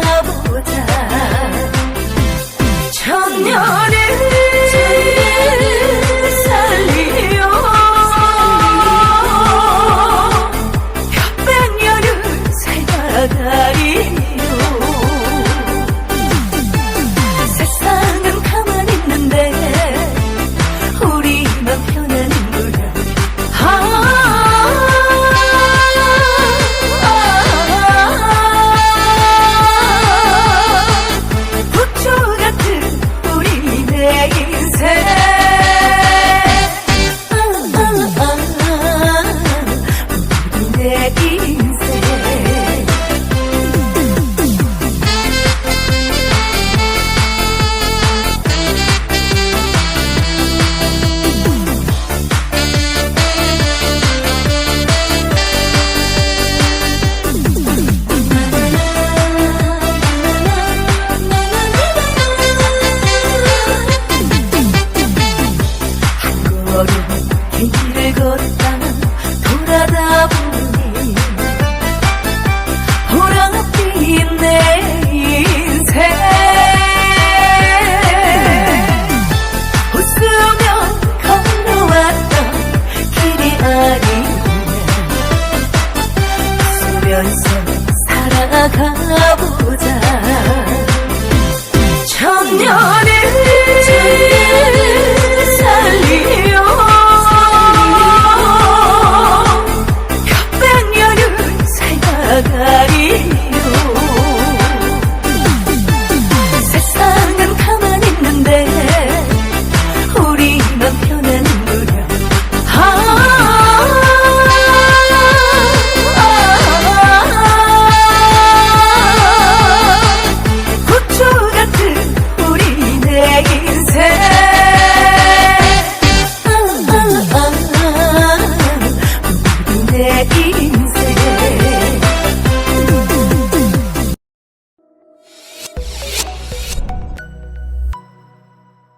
得不得。 걸음 길을 걷다 돌아다 보니 호랑아빛 내 인생. 웃으며 건너왔던 길이 아니네 웃으면서 살아가보